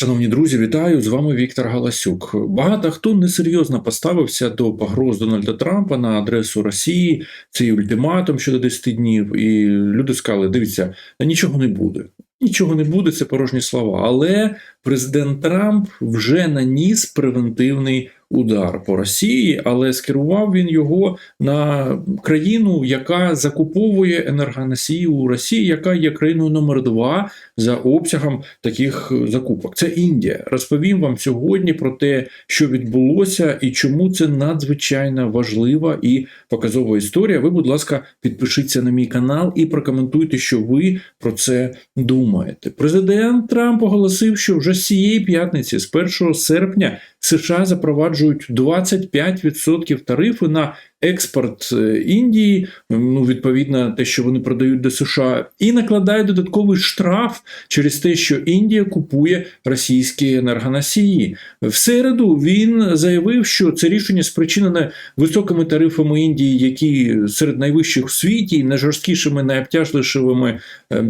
Шановні друзі, вітаю! З вами Віктор Галасюк. Багато хто несерйозно поставився до погроз Дональда Трампа на адресу Росії, цей ультиматум щодо 10 днів. І люди сказали: дивіться, нічого не буде. Нічого не буде, це порожні слова. Але президент Трамп вже наніс превентивний удар по Росії, але скерував він його на країну, яка закуповує енергоносії у Росії, яка є країною номер два за обсягом таких закупок. Це Індія. Розповім вам сьогодні про те, що відбулося і чому це надзвичайно важлива і показова історія. Ви, будь ласка, підпишіться на мій канал і прокоментуйте, що ви про це думаєте. Президент Трамп оголосив, що вже з цієї п'ятниці, з 1 серпня, США запроваджують 25% тарифи на експорт е, Індії, ну відповідно те, що вони продають до США, і накладає додатковий штраф через те, що Індія купує російські енергоносії. В середу він заявив, що це рішення спричинене високими тарифами Індії, які серед найвищих в світі, найжорсткішими, найобтяжливішими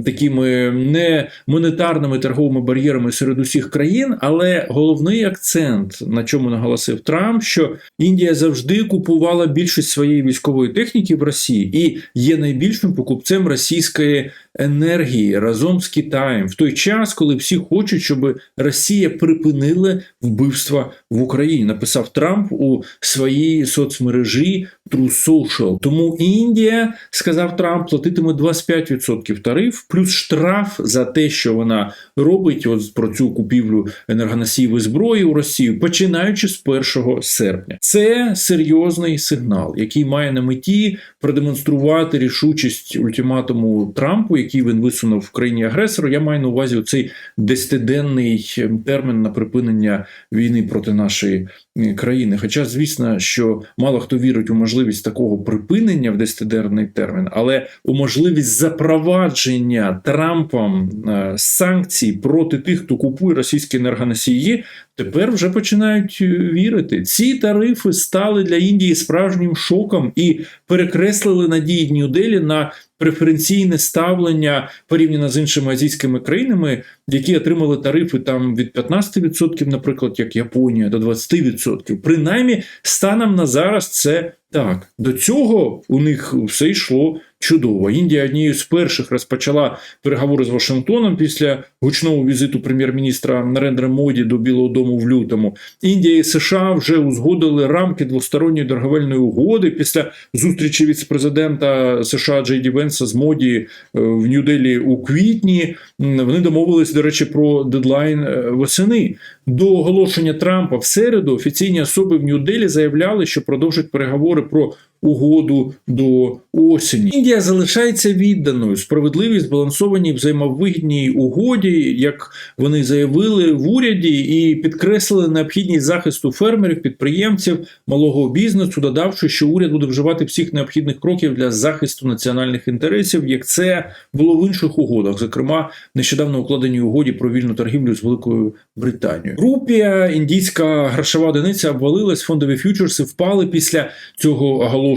такими не монетарними торговими бар'єрами серед усіх країн. Але головний акцент, на чому наголосив Трамп, що Індія завжди купувала більшість своєї військової техніки в Росії і є найбільшим покупцем російської енергії разом з Китаєм в той час, коли всі хочуть, щоб Росія припинила вбивства в Україні. Написав Трамп у своїй соцмережі True Social. Тому Індія, сказав Трамп, платитиме 25% тариф, плюс штраф за те, що вона робить от про цю купівлю енергоносіїв і зброї у Росію, починаючи з 1 серпня. Це серйозний сигнал, який має на меті продемонструвати рішучість ультиматуму Трампу, який він висунув в країні агресору. Я маю на увазі цей десятиденний термін на припинення війни проти нашої країни. Хоча, звісно, що мало хто вірить у можливість такого припинення в десятиденний термін, але у можливість запровадження Трампом е, санкцій проти тих, хто купує російські енергоносії, тепер вже починають вірити. Ці тарифи стали для Індії справжнім шоком і перекреслили надії Нью-Делі на преференційне ставлення порівняно з іншими азійськими країнами, які отримали тарифи там від 15%, наприклад, як Японія, до 20%. Принаймні, станом на зараз це так. До цього у них все йшло чудово. Індія однією з перших розпочала переговори з Вашингтоном після гучного візиту прем'єр-міністра Нарендра Моді до Білого Дому в лютому. Індія і США вже узгодили рамки двосторонньої торговельної угоди після зустрічі віце-президента США Джей Ді Венса з моді е, в Нью-Делі у квітні. Вони домовились, до речі, про дедлайн е, восени. До оголошення Трампа в середу офіційні особи в Нью-Делі заявляли, що продовжать переговори про угоду до осені. Індія залишається відданою справедливій збалансованій взаємовигідній угоді, як вони заявили в уряді, і підкреслили необхідність захисту фермерів, підприємців, малого бізнесу, додавши, що уряд буде вживати всіх необхідних кроків для захисту національних інтересів, як це було в інших угодах, зокрема нещодавно укладеній угоді про вільну торгівлю з Великою Британією. Рупія, індійська грошова одиниця обвалилась, фондові фьючерси впали після цього оголошення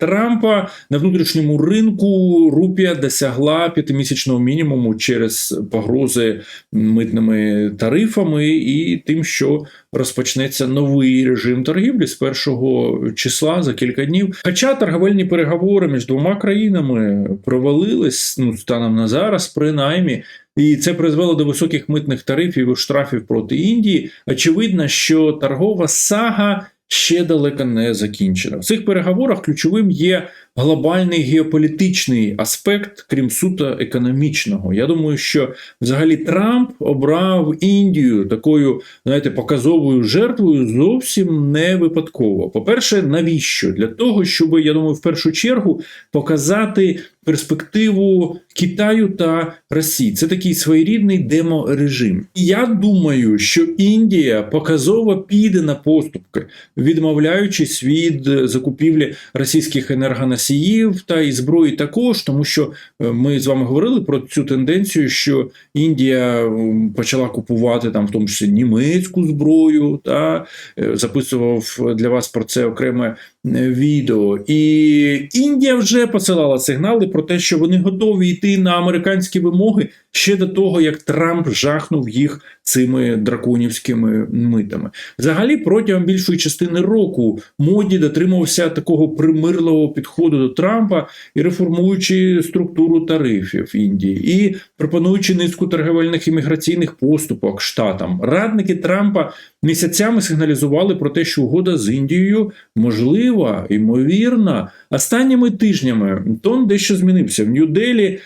Трампа на внутрішньому ринку. Рупія досягла п'ятимісячного мінімуму через погрози митними тарифами і тим, що розпочнеться новий режим торгівлі з першого числа за кілька днів. Хоча торговельні переговори між двома країнами провалились ну станом на зараз, принаймні. І це призвело до високих митних тарифів і штрафів проти Індії. Очевидно, що торгова сага ще далеко не закінчена. В цих переговорах ключовим є глобальний геополітичний аспект, крім суто економічного. Я думаю, що взагалі Трамп обрав Індію такою, знаєте, показовою жертвою зовсім не випадково. По-перше, навіщо? Для того, щоб я думаю, в першу чергу показати. Перспективу Китаю та Росії це такий своєрідний деморежим. Я думаю, що Індія показово піде на поступки, відмовляючись від закупівлі російських енергоносіїв та і зброї також, тому що е, ми з вами говорили про цю тенденцію, що Індія почала купувати там, в тому числі німецьку зброю, та е, записував для вас про це окреме е, відео. І Індія вже посилала сигнали про те, що вони готові йти на американські вимоги ще до того, як Трамп жахнув їх цими драконівськими митами. Взагалі, протягом більшої частини року моді дотримувався такого примирливого підходу до Трампа і реформуючи структуру тарифів Індії, і пропонуючи низку торговельних імміграційних поступок штатам. Радники Трампа місяцями сигналізували про те, що угода з Індією можлива, ймовірна. Останніми тижнями тон дещо змінився. В Нью-Делі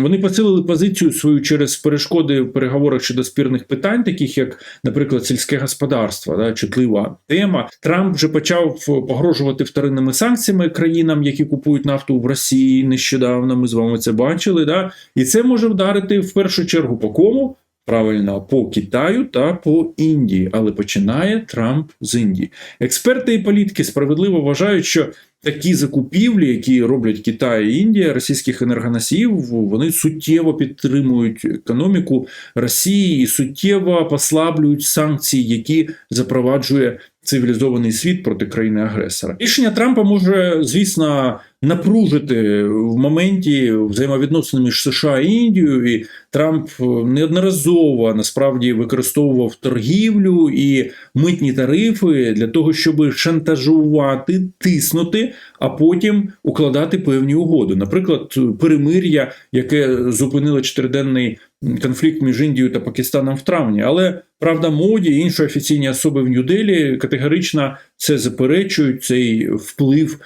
вони посилили позицію свою через перешкоди в переговорах щодо спірних питань, таких як, наприклад, сільське господарство, да, чутлива тема. Трамп вже почав погрожувати вторинними санкціями країнам, які купують нафту в Росії. Нещодавно ми з вами це бачили. Да? І це може вдарити в першу чергу по кому? Правильно, по Китаю та по Індії, але починає Трамп з Індії. Експерти і політики справедливо вважають, що такі закупівлі, які роблять Китай і Індія, російських енергоносіїв, вони суттєво підтримують економіку Росії і суттєво послаблюють санкції, які запроваджує цивілізований світ проти країни-агресора. Рішення Трампа може, звісно, напружити в моменті взаємовідносин між США і Індією. І Трамп неодноразово насправді використовував торгівлю і митні тарифи для того, щоб шантажувати, тиснути, а потім укладати певні угоди. Наприклад, перемир'я, яке зупинило чотириденний конфлікт між Індією та Пакистаном в травні. Але правда, моді і інші офіційні особи в Нью-Делі категорично це заперечують цей вплив,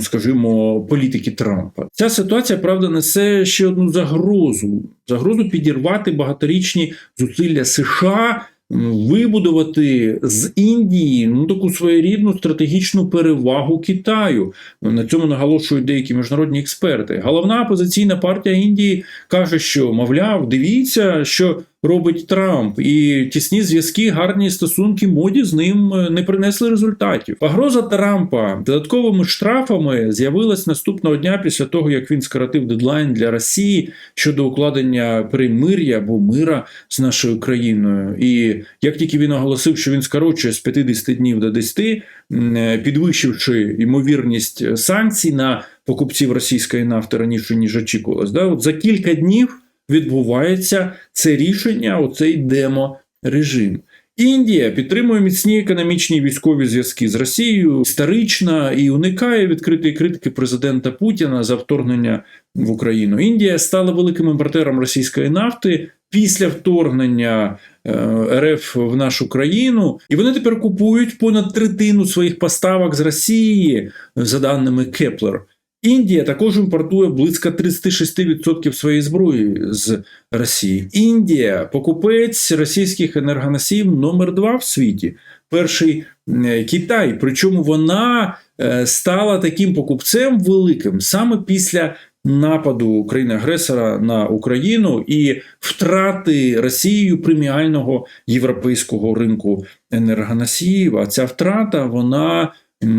скажімо, політики Трампа. Ця ситуація правда несе ще одну загрозу: загрозу підірвати багаторічні зусилля США. Вибудувати з Індії ну таку своєрідну стратегічну перевагу Китаю. На цьому наголошують деякі міжнародні експерти. Головна опозиційна партія Індії каже, що мовляв, дивіться, що робить Трамп, і тісні зв'язки, гарні стосунки моді з ним е, не принесли результатів. Погроза Трампа додатковими штрафами з'явилась наступного дня після того, як він скоротив дедлайн для Росії щодо укладення перемир'я або мира з нашою країною. І як тільки він оголосив, що він скорочує з 50 днів до 10, е, підвищивши ймовірність санкцій на покупців російської нафти раніше ніж очікувалось, да, от за кілька днів відбувається це рішення, оцей демо-режим. Індія підтримує міцні економічні і військові зв'язки з Росією історично і уникає відкритої критики президента Путіна за вторгнення в Україну. Індія стала великим імпортером російської нафти після вторгнення е, РФ в нашу країну, і вони тепер купують понад третину своїх поставок з Росії, за даними Кеплер. Індія також імпортує близько 36% своєї зброї з Росії. Індія покупець російських енергоносіїв номер два в світі. Перший е, Китай. Причому вона е, стала таким покупцем великим саме після нападу країни-агресора на Україну і втрати Росією преміального європейського ринку енергоносіїв. А ця втрата вона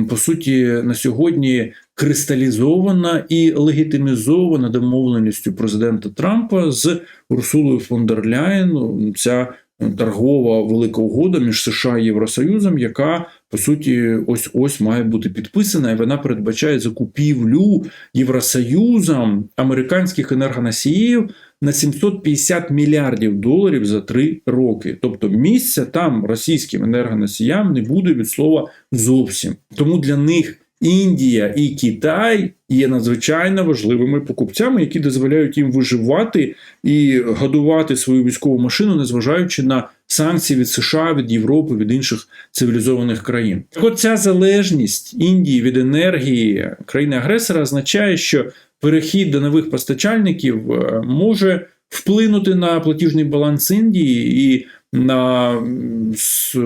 по суті на сьогодні кристалізована і легітимізована домовленістю президента Трампа з Урсулою фон дер Ляєн. Ця торгова велика угода між США і Євросоюзом, яка по суті ось ось має бути підписана, і вона передбачає закупівлю Євросоюзом американських енергоносіїв на 750 мільярдів доларів за три роки. Тобто місця там російським енергоносіям не буде від слова зовсім. Тому для них. Індія і Китай є надзвичайно важливими покупцями, які дозволяють їм виживати і годувати свою військову машину, незважаючи на санкції від США, від Європи, від інших цивілізованих країн. Так от ця залежність Індії від енергії країни-агресора означає, що перехід до нових постачальників е, може вплинути на платіжний баланс Індії і на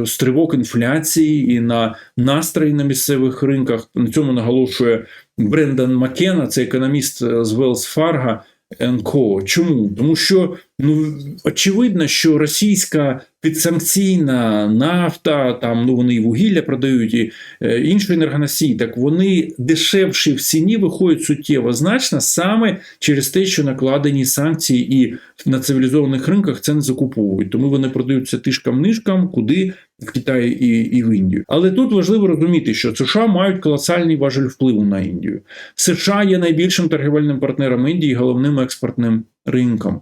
стривок інфляції і на настрої на місцевих ринках. На цьому наголошує Брендан Маккена, це економіст е, з Велс Фарга. Co. Чому? Тому що Ну очевидно, що російська підсанкційна нафта, там ну вони і вугілля продають, і е, інші енергоносії, так вони дешевші в ціні виходять суттєво значно саме через те, що накладені санкції, і на цивілізованих ринках це не закуповують. Тому вони продаються тишкам-нишкам, куди в Китаї і, і в Індію. Але тут важливо розуміти, що США мають колосальний важель впливу на Індію. США є найбільшим торгівельним партнером Індії, головним експортним ринком.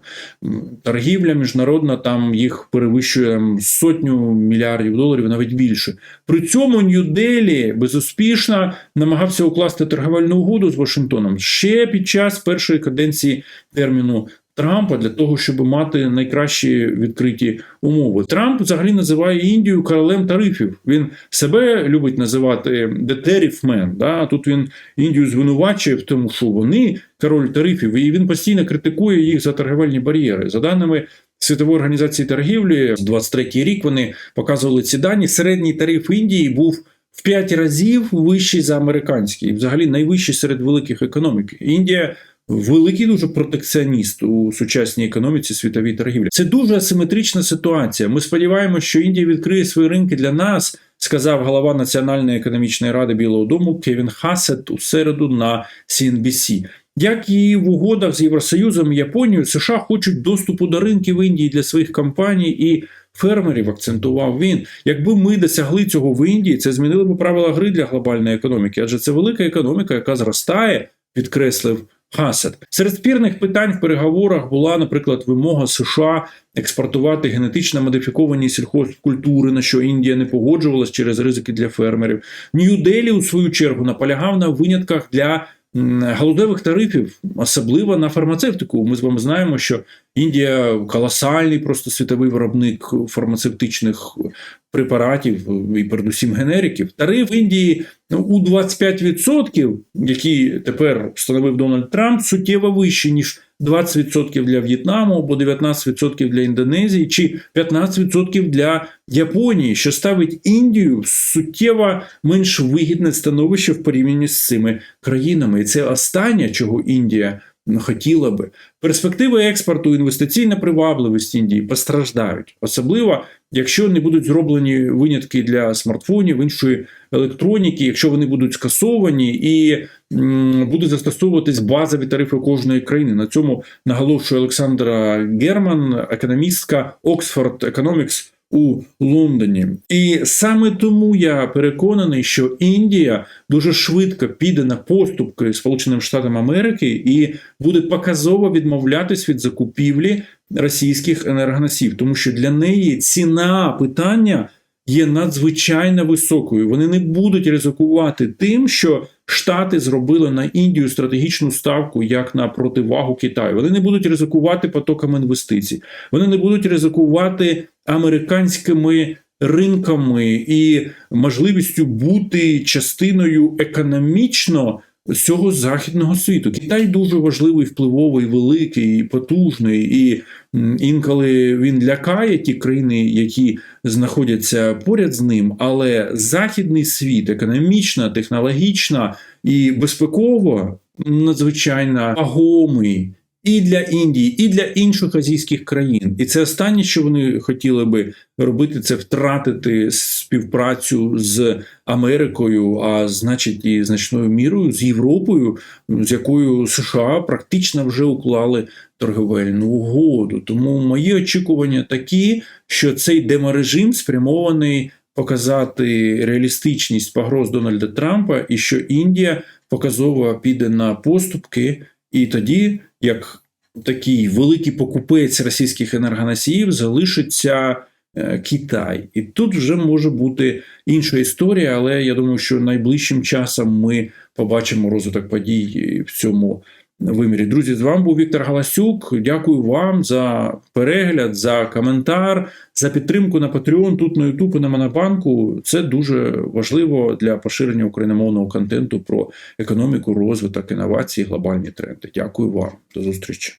Торгівля міжнародна там їх перевищує сотню мільярдів доларів, навіть більше. При цьому Нью-Делі безуспішно намагався укласти торговельну угоду з Вашингтоном ще під час першої каденції терміну. Трампа для того, щоб мати найкращі відкриті умови. Трамп взагалі називає Індію королем тарифів. Він себе любить називати «the tariff man». Да? Тут він Індію звинувачує в тому, що вони король тарифів, і він постійно критикує їх за торговельні бар'єри. За даними Світової організації торгівлі, з 23 рік вони показували ці дані. Середній тариф Індії був в 5 разів вищий за американський, взагалі найвищий серед великих економік. Індія великий дуже протекціоніст у сучасній економіці світовій торгівлі. Це дуже асиметрична ситуація. Ми сподіваємося, що Індія відкриє свої ринки для нас, сказав голова Національної економічної ради Білого Дому Кевін Хасет у середу на CNBC. Як і в угодах з Євросоюзом і Японією, США хочуть доступу до ринків Індії для своїх компаній і фермерів, акцентував він. Якби ми досягли цього в Індії, це змінило б правила гри для глобальної економіки, адже це велика економіка, яка зростає, підкреслив Хасет. Серед спірних питань в переговорах була, наприклад, вимога США експортувати генетично модифіковані сільхозкультури, на що Індія не погоджувалась через ризики для фермерів. Нью-Делі, у свою чергу, наполягав на винятках для галузевих тарифів, особливо на фармацевтику. Ми з вами знаємо, що Індія колосальний просто світовий виробник фармацевтичних препаратів і передусім генериків. Тариф Індії ну, у 25%, які тепер встановив Дональд Трамп, суттєво вищий, ніж 20% для В'єтнаму або 19% для Індонезії чи 15% для Японії, що ставить Індію в суттєво менш вигідне становище в порівнянні з цими країнами. І це останнє, чого Індія хотіла би. Перспективи експорту, інвестиційна привабливість Індії постраждають, особливо якщо не будуть зроблені винятки для смартфонів, іншої електроніки, якщо вони будуть скасовані і будуть застосовуватись базові тарифи кожної країни. На цьому наголошує Олександра Герман, економістка Oxford Economics у Лондоні. І саме тому я переконаний, що Індія дуже швидко піде на поступки Сполученим Штатам Америки і буде показово відмовлятись від закупівлі російських енергоносів, тому що для неї ціна питання є надзвичайно високою. Вони не будуть ризикувати тим, що Штати зробили на Індію стратегічну ставку як на противагу Китаю. Вони не будуть ризикувати потоками інвестицій. Вони не будуть ризикувати американськими ринками і можливістю бути частиною економічно всього західного світу. Китай дуже важливий, впливовий, великий, потужний, і інколи він лякає ті країни, які знаходяться поряд з ним. Але західний світ економічно, технологічно і безпеково надзвичайно вагомий. І для Індії, і для інших азійських країн, і це останнє, що вони хотіли би робити, це втратити співпрацю з Америкою, а значить, і значною мірою з Європою, з якою США практично вже уклали торговельну угоду. Тому мої очікування такі, що цей деморежим спрямований показати реалістичність погроз Дональда Трампа, і що Індія показово піде на поступки, і тоді, як такий великий покупець російських енергоносіїв, залишиться. е, Китай, і тут вже може бути інша історія, але я думаю, що найближчим часом ми побачимо розвиток подій в цьому вимірі. Друзі, з вами був Віктор Галасюк. Дякую вам за перегляд, за коментар, за підтримку на Patreon, тут на YouTube на Монобанку. Це дуже важливо для поширення україномовного контенту про економіку, розвиток, інновації, глобальні тренди. Дякую вам. До зустрічі.